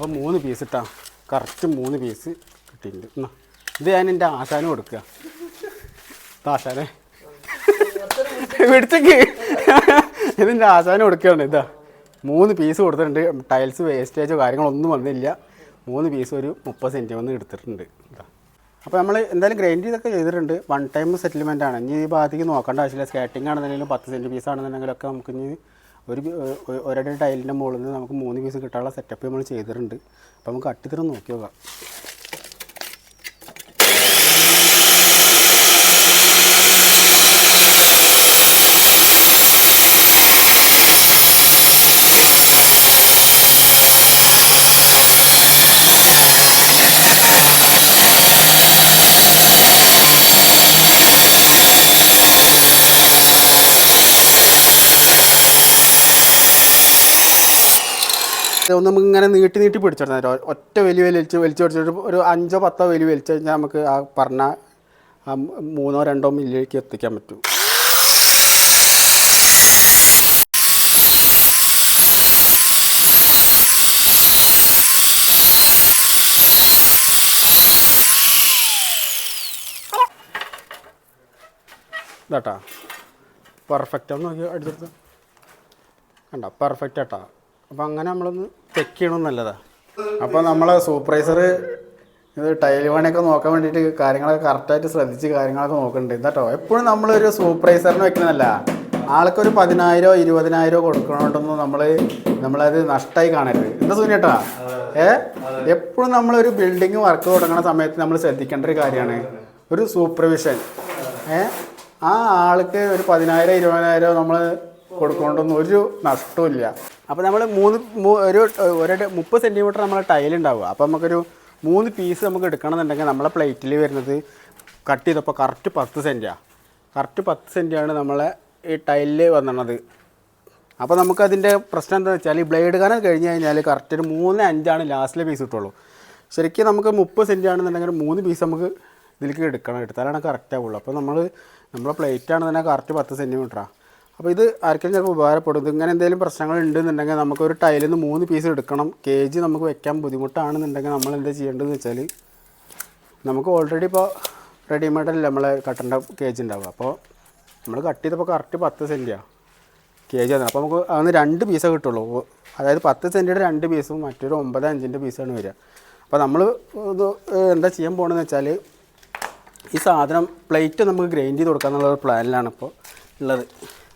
അപ്പോൾ മൂന്ന് പീസ് ഇട്ടാ കറക്റ്റ് മൂന്ന് പീസ് കിട്ടിയിട്ടുണ്ട്. ഇത് ഞാൻ എന്റെ ആശാനും കൊടുക്കുക ആശാനെ. പിടിച്ചേക്ക് ഇതിന്റെ ആശാനും കൊടുക്കുകയാണ്. ഇതാ മൂന്ന് പീസ് കൊടുത്തിട്ടുണ്ട്. ടൈൽസ് വേസ്റ്റേജോ കാര്യങ്ങളൊന്നും വന്നില്ല. മൂന്ന് പീസ് ഒരു മുപ്പത് വന്ന് എടുത്തിട്ടുണ്ട്. ഇതാ. അപ്പോൾ നമ്മൾ എന്തായാലും ഗ്രൈൻഡ് ചെയ്തൊക്കെ ചെയ്തിട്ടുണ്ട്. വൺ ടൈം സെറ്റിൽമെന്റ് ആണ്. ഇനി ഈ ഭാഗത്തേക്ക് നോക്കേണ്ട ആവശ്യമില്ല. സ്കേറ്റിംഗ് ആണെന്നുണ്ടെങ്കിലും പത്ത് സെന്റ് പീസ് ആണെന്നുണ്ടെങ്കിലൊക്കെ നമുക്ക് ഇനി ഒരു ഒരടി ടൈലിന്റെ മുകളിൽ നിന്ന് നമുക്ക് മൂന്ന് പീസ് കിട്ടാനുള്ള സെറ്റപ്പ് നമ്മൾ ചെയ്തിട്ടുണ്ട്. അപ്പോൾ നമുക്ക് അട്ടിത്തരം നോക്കി നോക്കാം. നമുക്ക് ഇങ്ങനെ നീട്ടി നീട്ടി പിടിച്ചെടുത്താൽ ഒറ്റ വലിയ വലിച്ച് വലിച്ചു പിടിച്ചിട്ട് ഒരു അഞ്ചോ പത്തോ വലിയ വലിച്ചു കഴിഞ്ഞാൽ നമുക്ക് ആ പറഞ്ഞ മൂന്നോ രണ്ടോ മില്ലിലേക്ക് എത്തിക്കാൻ പറ്റും. ഇതാട്ടാ. പെർഫെക്റ്റ് ഒന്ന് നോക്കി അടിച്ചെടുത്ത്. കണ്ട? പെർഫെക്റ്റ് ആട്ടാ. അപ്പോൾ അങ്ങനെ നമ്മളൊന്ന് ചെക്ക് ചെയ്യണം നല്ലതാണ് അപ്പോൾ നമ്മൾ സൂപ്പർവൈസർ ഇത് ടൈൽ പണിയൊക്കെ നോക്കാൻ വേണ്ടിയിട്ട് കാര്യങ്ങളൊക്കെ കറക്റ്റായിട്ട് ശ്രദ്ധിച്ച് കാര്യങ്ങളൊക്കെ നോക്കുന്നുണ്ട് എന്താട്ടോ എപ്പോഴും നമ്മളൊരു സൂപ്പർവൈസറിന് വെക്കുന്നതല്ല. ആൾക്കൊരു പതിനായിരോ ഇരുപതിനായിരോ കൊടുക്കണോണ്ടൊന്നും നമ്മൾ നമ്മളത് നഷ്ടമായി കാണരുത്. എന്താ സൂര്യട്ടാ ഏ? എപ്പോഴും നമ്മളൊരു ബിൽഡിങ് വർക്ക് തുടങ്ങുന്ന സമയത്ത് നമ്മൾ ശ്രദ്ധിക്കേണ്ട ഒരു കാര്യമാണ്. ഒരു സൂപ്പർവിഷൻ ഏ? ആ ആൾക്ക് ഒരു പതിനായിരം ഇരുപതിനായിരം നമ്മൾ കൊടുക്കൊണ്ടൊന്നും ഒരു നഷ്ടമില്ല അപ്പോൾ നമ്മൾ മൂന്ന് ഒരു ഒരു മുപ്പത് സെന്റിമീറ്റർ നമ്മളെ ടൈൽ ഉണ്ടാവുക. അപ്പോൾ നമുക്കൊരു മൂന്ന് പീസ് നമുക്ക് എടുക്കണമെന്നുണ്ടെങ്കിൽ നമ്മളെ പ്ലേറ്റിൽ വരുന്നത് കട്ട് ചെയ്തപ്പോൾ കറക്റ്റ് പത്ത് സെന്റാണ് കറക്റ്റ് പത്ത് സെന്റാണ് നമ്മളെ ഈ ടൈലിൽ വന്നത് അപ്പോൾ നമുക്കതിന്റെ പ്രശ്നം എന്താ വെച്ചാൽ ഈ ബ്ലേഡ് കനം കഴിഞ്ഞ് കഴിഞ്ഞാൽ കറക്റ്റ് ഒരു മൂന്ന് അഞ്ചാണ് ലാസ്റ്റിലെ പീസ് കിട്ടുള്ളൂ. ശരിക്കും നമുക്ക് മുപ്പത് സെന്റ് ആണെന്നുണ്ടെങ്കിൽ മൂന്ന് പീസ് നമുക്ക് ഇതിലേക്ക് എടുക്കണം. എടുത്താലാണ് കറക്റ്റ് ആവുള്ളൂ. അപ്പോൾ നമ്മൾ നമ്മളെ പ്ലേറ്റ് തന്നെ കറക്റ്റ് പത്ത് സെന്റിമീറ്ററാണ് അപ്പോൾ ഇത് ആർക്കെങ്കിലും ചിലപ്പോൾ ഉപകാരപ്പെടും. ഇങ്ങനെ എന്തെങ്കിലും പ്രശ്നങ്ങൾ ഉണ്ടെന്നുണ്ടെങ്കിൽ നമുക്ക് ഒരു ടൈലിൽ നിന്ന് മൂന്ന് പീസ് എടുക്കണം. കെ ജി നമുക്ക് വെക്കാൻ ബുദ്ധിമുട്ടാണെന്നുണ്ടെങ്കിൽ നമ്മൾ എന്താ ചെയ്യേണ്ടതെന്ന് വെച്ചാൽ നമുക്ക് ഓൾറെഡി ഇപ്പോൾ റെഡിമെയ്ഡല്ല നമ്മളെ കട്ടന്റെ ജി ഉണ്ടാവുക. അപ്പോൾ നമ്മൾ കട്ട് ചെയ്തപ്പോൾ കറക്റ്റ് പത്ത് സെന്റിയാണ് കെ ജി ആണ് അപ്പോൾ നമുക്ക് അന്ന് രണ്ട് പീസേ കിട്ടുള്ളൂ. അതായത് പത്ത് സെന്റിയുടെ രണ്ട് പീസും മറ്റൊരു ഒമ്പത് അഞ്ചിന്റെ പീസാണ് വരിക. അപ്പോൾ നമ്മൾ ഇത് എന്താ ചെയ്യാൻ പോകണമെന്ന് വെച്ചാൽ ഈ സാധനം പ്ലേറ്റ് നമുക്ക് ഗ്രൈൻഡ് ചെയ്ത് ഒരു പ്ലാനിലാണ് ഇപ്പോൾ ഉള്ളത്.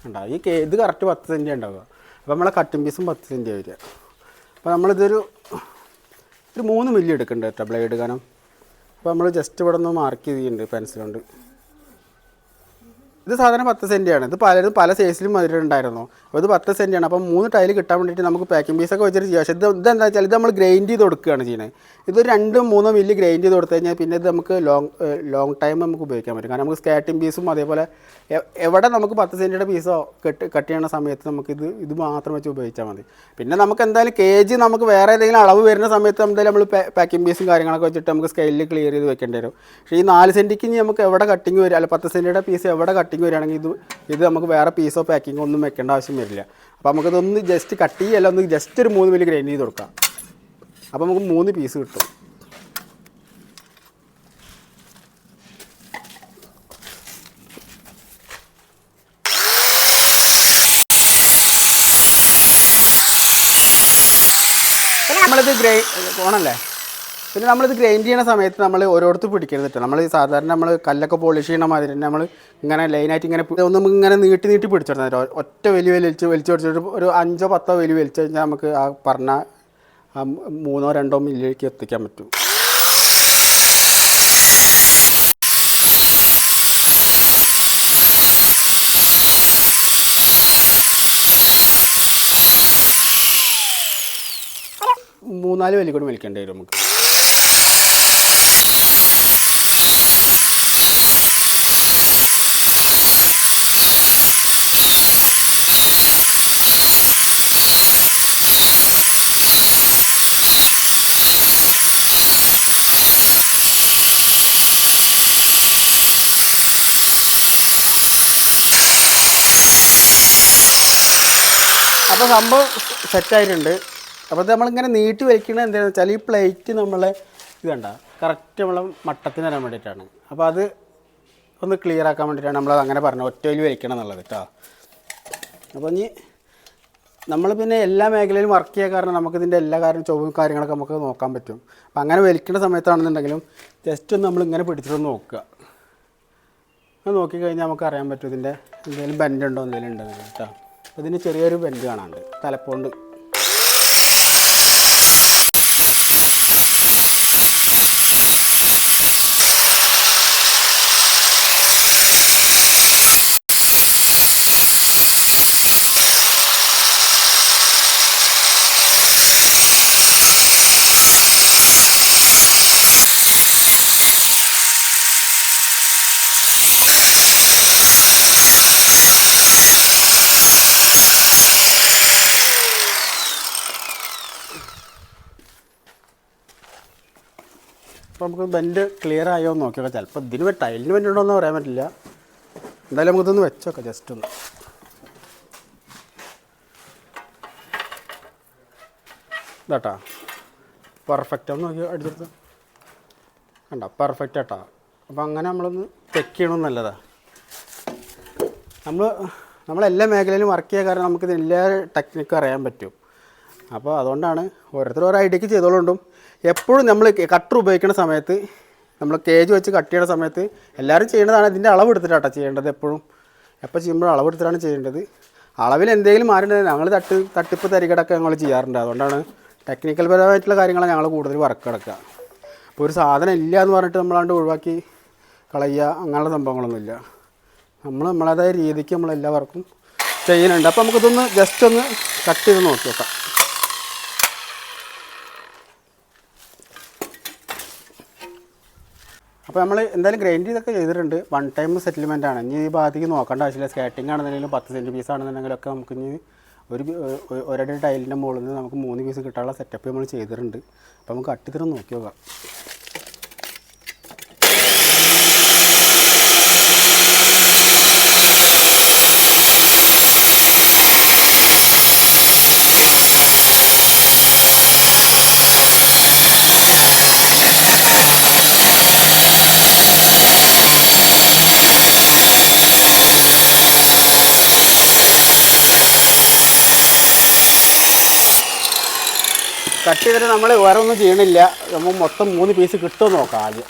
ഉണ്ടാവും. ഈ കേ ഇത് കറക്റ്റ് പത്ത് സെന്റ് ഉണ്ടാവുക. അപ്പോൾ നമ്മളെ കട്ടിങ് പീസും പത്ത് സെന്റ് വരിക. അപ്പോൾ നമ്മളിതൊരു ഒരു മൂന്ന് മില്ലി എടുക്കുന്നുണ്ട് കേട്ടോ ബ്ലേഡ് കനം അപ്പോൾ നമ്മൾ ജസ്റ്റ് ഇവിടെ നിന്ന് മാർക്ക് ചെയ്തിട്ടുണ്ട് പെൻസിൽ കൊണ്ട്. ഇത് സാധാരണ പത്ത് സെന്റിയാണ് ഇത് പലരും പല സൈസിലും മധുരമുണ്ടായിരുന്നു അപ്പോൾ ഇത് പത്ത് സെന്റിയാണ് അപ്പോൾ മൂന്ന് ടൈൽ കിട്ടാൻ വേണ്ടിയിട്ട് നമുക്ക് പാക്കിംഗ് പീസൊക്കെ വെച്ചിട്ട് ചെയ്യാം. പക്ഷേ ഇത് ഇതെന്താ വെച്ചാൽ ഇത് നമ്മൾ ഗ്രൈൻഡ് ചെയ്ത് കൊടുക്കുകയാണ് ചെയ്യുന്നത്. ഇത് രണ്ട് മൂന്നോ മില്ലി ഗ്രൈൻഡ് ചെയ്ത് കൊടുത്തു കഴിഞ്ഞാൽ പിന്നെ ഇത് നമുക്ക് ലോങ് ലോങ് ടൈം നമുക്ക് ഉപയോഗിക്കാൻ പറ്റും. കാരണം നമുക്ക് സ്കാറ്റിംഗ് പീസും അതേപോലെ എവിടെ നമുക്ക് പത്ത് സെന്റിയുടെ പീസോ കെട്ട് കട്ട് ചെയ്യണ സമയത്ത് നമുക്ക് ഇത് ഇത് മാത്രം വെച്ച് ഉപയോഗിച്ചാൽ മതി. പിന്നെ നമുക്ക് എന്തായാലും കെ ജി നമുക്ക് വേറെ ഏതെങ്കിലും അളവ് വരുന്ന സമയത്ത് എന്തായാലും നമ്മൾ പാക്കിംഗ് പീസും കാര്യങ്ങളൊക്കെ വെച്ചിട്ട് നമുക്ക് സ്കെയിലിൽ ക്ലിയർ ചെയ്ത് വെക്കേണ്ടി വരും. പക്ഷേ ഈ നാല് സെന്റിക്ക് ഇനി നമുക്ക് എവിടെ കട്ടിങ് വരും? അല്ല പത്ത് സെന്റിയുടെ പീസ് എവിടെ കട്ടിങ് വരികയാണെങ്കിൽ ഇത് ഇത് നമുക്ക് വേറെ പീസ് പീസോ പാക്കിങ്ങോ ഒന്നും വെക്കേണ്ട ആവശ്യം വരില്ല. അപ്പോൾ നമുക്കിതൊന്ന് ജസ്റ്റ് കട്ട് ചെയ്യല്ല ഒന്ന് ജസ്റ്റ് ഒരു മൂന്ന് മില്ലി ഗ്രൈൻഡ് ചെയ്ത് കൊടുക്കാം. അപ്പോൾ നമുക്ക് മൂന്ന് പീസ് കിട്ടും. നമ്മളിത് ഗ്രൈ ഓണല്ലേ? പിന്നെ നമ്മളിത് ഗ്രൈൻഡ് ചെയ്യുന്ന സമയത്ത് നമ്മൾ ഓരോരുത്തർ പിടിക്കരുത് കേട്ടോ നമ്മൾ സാധാരണ നമ്മൾ കല്ലൊക്കെ പോളിഷ് ചെയ്യണ മാതിരി നമ്മൾ ഇങ്ങനെ ലൈനായിട്ട് ഇങ്ങനെ ഒന്നും ഇങ്ങനെ നീട്ടി നീട്ടി പിടിച്ചെടുത്താൽ ഒറ്റ വലിയ വലിച്ച് വലിച്ചു പിടിച്ചിട്ട് ഒരു അഞ്ചോ പത്തോ വലിയ വലിച്ചു കഴിഞ്ഞാൽ നമുക്ക് ആ പറഞ്ഞ മൂന്നോ രണ്ടോ മില്ലിലേക്ക് എത്തിക്കാൻ പറ്റും. മൂന്നാൽ വലിയ കൂടി വരും നമുക്ക്. അപ്പോൾ സംഭവം സെറ്റായിട്ടുണ്ട് അപ്പോൾ നമ്മളിങ്ങനെ നീട്ടി വലിക്കുന്നത് എന്താണെന്ന് വെച്ചാൽ ഈ പ്ലേറ്റ് നമ്മളെ ഇത് കണ്ട? കറക്റ്റ് നമ്മളെ മട്ടത്തിന് വരാൻ വേണ്ടിയിട്ടാണ്. അപ്പോൾ അത് ഒന്ന് ക്ലിയർ ആക്കാൻ വേണ്ടിയിട്ടാണ് നമ്മളത് അങ്ങനെ പറഞ്ഞത്. ഒറ്റയിൽ വലിക്കണം എന്നുള്ളത് കേട്ടോ അപ്പോൾ ഇനി നമ്മൾ പിന്നെ എല്ലാ മേഖലയിലും വർക്ക് ചെയ്യാൻ കാരണം നമുക്ക് ഇതിന്റെ എല്ലാ കാര്യം ചൊവ്വും കാര്യങ്ങളൊക്കെ നമുക്ക് നോക്കാൻ പറ്റും. അപ്പം അങ്ങനെ വലിക്കുന്ന സമയത്താണെന്നുണ്ടെങ്കിലും ജസ്റ്റ് ഒന്ന് നമ്മളിങ്ങനെ പിടിച്ചിട്ടൊന്ന് നോക്കുക. അത് നോക്കിക്കഴിഞ്ഞാൽ നമുക്ക് അറിയാൻ പറ്റും ഇതിന്റെ എന്തെങ്കിലും ബെൻഡുണ്ടോ എന്തെങ്കിലും ഉണ്ടെന്ന് കേട്ടോ ഇതിന് ചെറിയൊരു ബെൻഡ് കാണാനുണ്ട്. തലപ്പോണ്ട്. നമുക്ക് ബെൻഡ് ക്ലിയർ ആയോ എന്ന് നോക്കിയൊക്കെ. ചിലപ്പോൾ ഇതിന് ടൈലിന് ബെൻഡ് ഉണ്ടോ എന്ന് പറയാൻ പറ്റില്ല. എന്തായാലും നമുക്കിതൊന്ന് വെച്ചൊക്കെ ജസ്റ്റ് ഒന്ന്. ഇതാട്ടാ. പെർഫെക്റ്റ് ഒന്ന് നോക്കി അടിച്ചെടുത്ത് കണ്ട? പെർഫെക്റ്റ് ആട്ടാ. അപ്പോൾ അങ്ങനെ നമ്മളൊന്ന് ചെക്ക് ചെയ്യണം നല്ലതാ. നമ്മൾ നമ്മളെല്ലാ മേഖലയിലും വർക്ക് ചെയ്യാൻ കാരണം നമുക്കിത് എല്ലാ ടെക്നിക്കും അറിയാൻ പറ്റും. അപ്പോൾ അതുകൊണ്ടാണ് ഓരോരുത്തർ ഓരോ ഐഡിയക്ക് ചെയ്തോളുണ്ടും എപ്പോഴും നമ്മൾ കട്ടർ ഉപയോഗിക്കുന്ന സമയത്ത് നമ്മൾ കേജ് വെച്ച് കട്ട് ചെയ്യുന്ന സമയത്ത് എല്ലാവരും ചെയ്യേണ്ടതാണ് ഇതിന്റെ അളവ് എടുത്തിട്ടാട്ടോ ചെയ്യേണ്ടത് എപ്പോഴും. എപ്പോൾ ചെയ്യുമ്പോഴും അളവ് എടുത്തിട്ടാണ് ചെയ്യേണ്ടത്. അളവിൽ എന്തെങ്കിലും മാറേണ്ടത് ഞങ്ങൾ തട്ട് തട്ടിപ്പ് തരികടൊക്കെ ഞങ്ങൾ ചെയ്യാറുണ്ട്. അതുകൊണ്ടാണ് ടെക്നിക്കൽ പരമായിട്ടുള്ള കാര്യങ്ങളാണ് ഞങ്ങൾ കൂടുതൽ വർക്ക് കിടക്കുക അപ്പോൾ ഒരു സാധനം ഇല്ല എന്ന് പറഞ്ഞിട്ട് നമ്മളാണ്ട് ഒഴിവാക്കി കളയുക അങ്ങനെയുള്ള സംഭവങ്ങളൊന്നുമില്ല. നമ്മൾ നമ്മളേതായ രീതിക്ക് നമ്മളെല്ലാ വർക്കും ചെയ്യുന്നുണ്ട്. അപ്പോൾ നമുക്കിതൊന്ന് ജസ്റ്റ് ഒന്ന് കട്ട് ചെയ്ത് നോക്കി നോക്കാം അപ്പോൾ നമ്മൾ എന്തായാലും ഗ്രൈൻഡ് ചെയ്തൊക്കെ ചെയ്തിട്ടുണ്ട്. വൺ ടൈം സെറ്റിൽമെന്റ് ആണ്. ഇനി ഈ ഭാഗത്തേക്ക് നോക്കേണ്ട ആവശ്യമില്ല. സ്കേറ്റിംഗ് ആണെന്നുണ്ടെങ്കിലും പത്ത് സെന്റ് പീസ് ആണെന്നുണ്ടെങ്കിലൊക്കെ നമുക്ക് ഇനി ഒരു ഒരടി ടൈലിന്റെ മുകളിൽ നിന്ന് നമുക്ക് മൂന്ന് പീസ് കിട്ടാനുള്ള സെറ്റപ്പ് നമ്മൾ ചെയ്തിട്ടുണ്ട്. അപ്പോൾ നമുക്ക് അട്ടിത്തരം നോക്കി നോക്കാം. കട്ട് ചെയ്തിട്ട് നമ്മൾ വേറെ ഒന്നും ചെയ്യണില്ല. നമ്മൾ മൊത്തം മൂന്ന് പീസ് കിട്ടുമോ നോക്കാം ആദ്യം?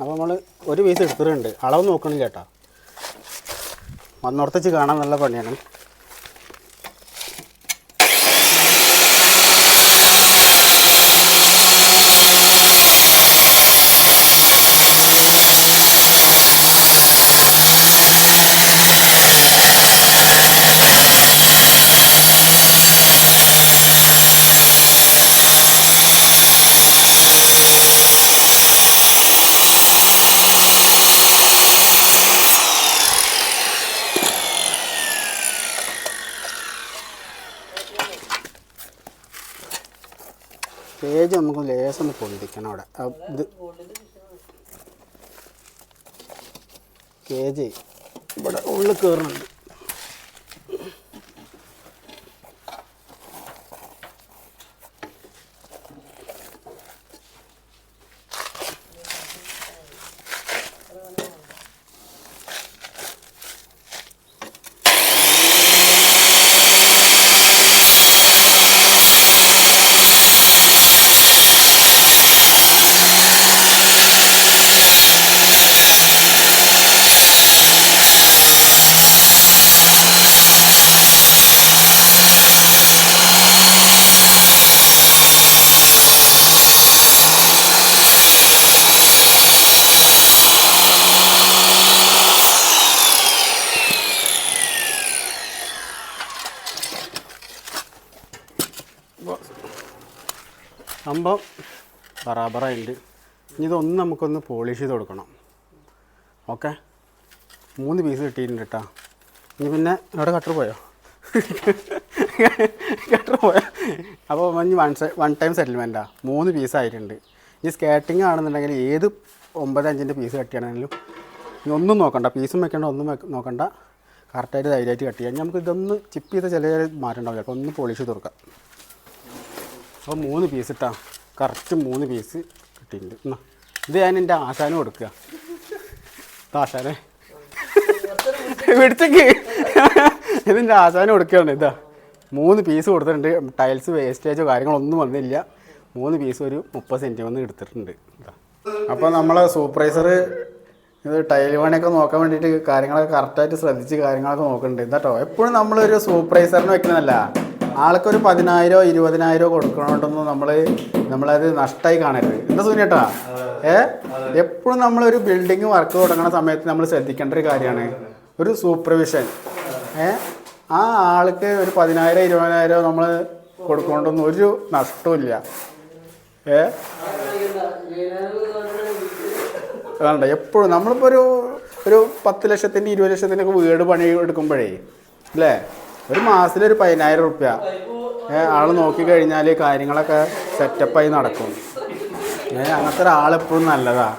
അപ്പോൾ നമ്മൾ ഒരു പീസ് എടുത്തിട്ടുണ്ട്. അളവ് നോക്കണില്ല കേട്ടോ. വന്നോർത്തിച്ച് കാണാൻ നല്ല പണിയാണ്. പേജ് നമുക്ക് ലേസ് ഒന്ന് പൊന്തിക്കണം അവിടെ. ഇത് കേജ് ഇവിടെ ഉള്ളിൽ കയറുന്നുണ്ട് സംഭവം ബറാബറായിട്ടുണ്ട്. ഇനി ഇതൊന്ന് നമുക്കൊന്ന് പോളിഷ് ചെയ്ത് കൊടുക്കണം. ഓക്കെ മൂന്ന് പീസ് കിട്ടിയിട്ടുണ്ട് കേട്ടോ. ഇനി പിന്നെ ഇവിടെ കട്ടർ പോയോ? കട്ടർ പോയോ? അപ്പോൾ ഇനി വൺ വൺ ടൈം സെറ്റിൽമെന്റാ മൂന്ന് പീസ് ആയിട്ടുണ്ട്. ഇനി സ്കേട്ടിങ് ആണെന്നുണ്ടെങ്കിൽ ഏത് ഒമ്പത് അഞ്ചിന്റെ പീസ് കട്ടിയാണെങ്കിലും ഇനി ഒന്നും നോക്കണ്ട. പീസും വെക്കേണ്ട ഒന്നും നോക്കണ്ട. കറക്റ്റായിട്ട് ധൈര്യമായിട്ട് കട്ട് ചെയ്യാം. നമുക്ക് ഇതൊന്ന് ചിപ്പ് ചെയ്ത ചില മാറ്റം ഉണ്ടാവില്ല. അപ്പോൾ ഒന്ന് പോളിഷ് തുറക്കാം അപ്പോൾ മൂന്ന് പീസ് ഇട്ടാ. കറക്റ്റ് മൂന്ന് പീസ് കിട്ടിയിട്ടുണ്ട്. എന്നാ ഇത് ഞാൻ എന്റെ ആശാനും കൊടുക്കുക. ആശാനെ. വിടുത്തേക്ക് ഇതിന്റെ ആശാനം കൊടുക്കുകയാണ്. ഇതാ മൂന്ന് പീസ് കൊടുത്തിട്ടുണ്ട്. ടൈൽസ് വേസ്റ്റേജോ കാര്യങ്ങളൊന്നും വന്നില്ല. മൂന്ന് പീസ് ഒരു മുപ്പത് സെന്റ് വന്ന് എടുത്തിട്ടുണ്ട്. ഇതാ. അപ്പോൾ നമ്മൾ സൂപ്പർവൈസർ ഇത് ടൈൽ പണിയൊക്കെ നോക്കാൻ വേണ്ടിയിട്ട് കാര്യങ്ങളൊക്കെ കറക്റ്റായിട്ട് ശ്രദ്ധിച്ച് കാര്യങ്ങളൊക്കെ നോക്കുന്നുണ്ട്. എന്താട്ടോ എപ്പോഴും നമ്മളൊരു സൂപ്പർവൈസറിന് വെക്കുന്നതല്ല ആൾക്കൊരു പതിനായിരോ ഇരുപതിനായിരോ കൊടുക്കണോണ്ടൊന്നും നമ്മൾ നമ്മളത് നഷ്ടമായി കാണരുത്. എന്താ സുനിയേട്ടാ? ഏ? എപ്പോഴും നമ്മളൊരു ബിൽഡിംഗ് വർക്ക് തുടങ്ങുന്ന സമയത്ത് നമ്മൾ ശ്രദ്ധിക്കേണ്ട ഒരു കാര്യമാണ്. ഒരു സൂപ്പർവിഷൻ. ഏ? ആ ആൾക്ക് ഒരു പതിനായിരം ഇരുപതിനായിരം നമ്മൾ കൊടുക്കൊണ്ടൊന്നും ഒരു നഷ്ടമില്ല ഏ? വേണ്ട എപ്പോഴും നമ്മളിപ്പോൾ ഒരു ഒരു പത്ത് ലക്ഷത്തിന്റെ ഇരുപത് ലക്ഷത്തിന്റെ ഒക്കെ വീട് പണി എടുക്കുമ്പോഴേ അല്ലേ? ഒരു മാസത്തിലൊരു പതിനായിരം റുപ്യ. ആൾ നോക്കിക്കഴിഞ്ഞാൽ കാര്യങ്ങളൊക്കെ സെറ്റപ്പായി നടക്കും. അങ്ങനത്തെ ഒരാളെപ്പോഴും നല്ലതാണ്